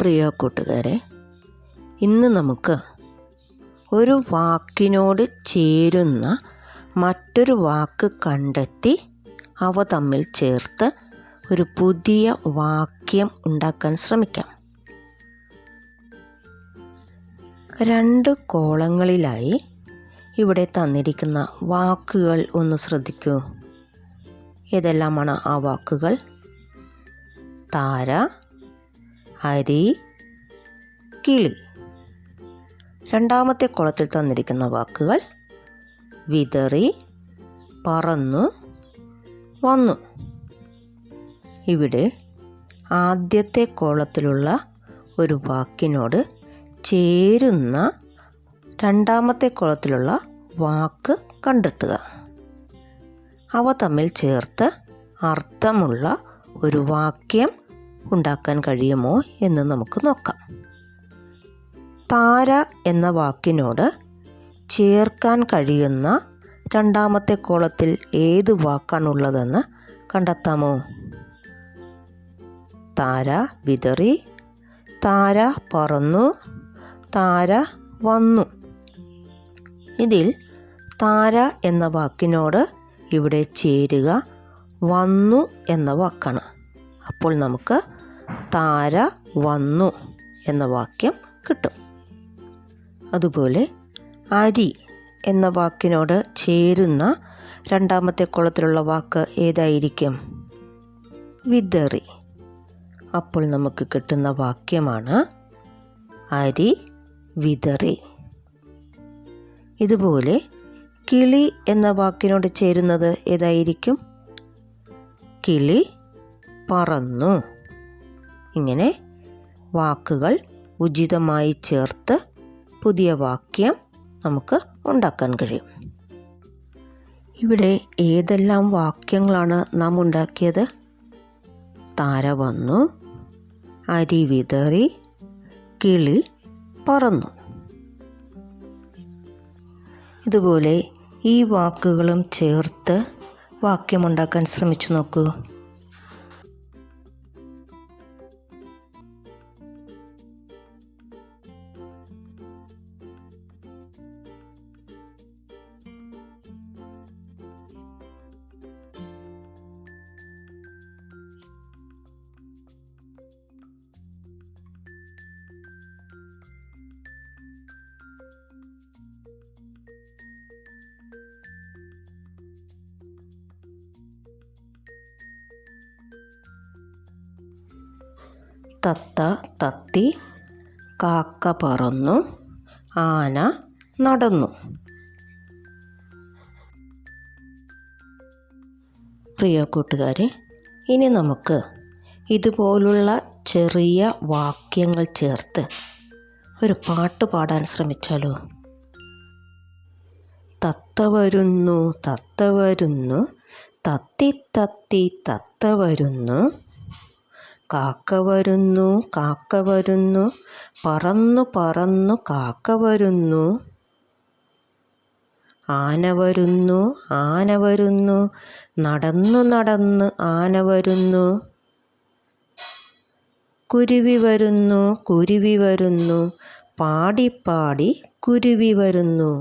പ്രിയ കൂട്ടുകാരെ ഇന്ന് നമുക്ക് ഒരു വാക്കിനോട് ചേരുന്ന മറ്റൊരു വാക്ക് കണ്ടെത്തി അവ തമ്മിൽ ചേർത്ത് ഒരു പുതിയ വാക്യം ഉണ്ടാക്കാൻ ശ്രമിക്കാം. രണ്ട് കോളങ്ങളിലായി ഇവിടെ തന്നിരിക്കുന്ന വാക്കുകൾ ഒന്ന് ശ്രദ്ധിക്കൂ. ഏതെല്ലാമാണ് ആ വാക്കുകൾ? താര അരി കിളി. രണ്ടാമത്തെ കുളത്തിൽ തന്നിരിക്കുന്ന വാക്കുകൾ വിതറി പറന്നു വന്നു. ഇവിടെ ആദ്യത്തെ കോളത്തിലുള്ള ഒരു വാക്കിനോട് ചേരുന്ന രണ്ടാമത്തെ കുളത്തിലുള്ള വാക്ക് കണ്ടെത്തുക. അവ തമ്മിൽ ചേർത്ത് അർത്ഥമുള്ള ഒരു വാക്യം ഉണ്ടാക്കാൻ കഴിയുമോ എന്ന് നമുക്ക് നോക്കാം. താര എന്ന വാക്കിനോട് ചേർക്കാൻ കഴിയുന്ന രണ്ടാമത്തെ കോളത്തിൽ ഏത് വാക്കാണുള്ളതെന്ന് കണ്ടെത്താമോ? താര വിതറി താര പറന്നു താര വന്നു. ഇതിൽ താര എന്ന വാക്കിനോട് ഇവിടെ ചേരുക വന്നു എന്ന വാക്കാണ്. അപ്പോൾ നമുക്ക് താര വന്നു എന്ന വാക്യം കിട്ടും. അതുപോലെ അരി എന്ന വാക്കിനോട് ചേരുന്ന രണ്ടാമത്തെ കുളത്തിലുള്ള വാക്ക് ഏതായിരിക്കും? വിതറി. അപ്പോൾ നമുക്ക് കിട്ടുന്ന വാക്യമാണ് അരി വിതറി. ഇതുപോലെ കിളി എന്ന വാക്കിനോട് ചേരുന്നത് ഏതായിരിക്കും? കിളി പറന്നു. ഇങ്ങനെ വാക്കുകൾ ഉചിതമായി ചേർത്ത് പുതിയ വാക്യം നമുക്ക് ഉണ്ടാക്കാൻ കഴിയും. ഇവിടെ ഏതെല്ലാം വാക്യങ്ങളാണ് നാം ഉണ്ടാക്കിയത്? താര വന്നു അരി വിതറി കിളി പറന്നു. ഇതുപോലെ ഈ വാക്കുകളും ചേർത്ത് വാക്യമുണ്ടാക്കാൻ ശ്രമിച്ചു നോക്കൂ. തത്ത തത്തി കാക്ക പറന്നു ആന നടന്നു. പ്രിയ കൂട്ടുകാരെ ഇനി നമുക്ക് ഇതുപോലുള്ള ചെറിയ വാക്യങ്ങൾ ചേർത്ത് ഒരു പാട്ട് പാടാൻ ശ്രമിച്ചാലോ? തത്ത വരുന്നു തത്ത വരുന്നു തത്തി തത്തി തത്ത വരുന്നു കാക്ക വരുന്നു കാക്ക വരുന്നു. പറന്നു പറന്നു കാക്ക വരുന്നു. ആന വരുന്നു ആന വരുന്നു. നടന്നു നടന്ന് ആന വരുന്നു. കുരുവി വരുന്നു കുരുവി വരുന്നു. പാടി പാടി കുരുവി വരുന്നു.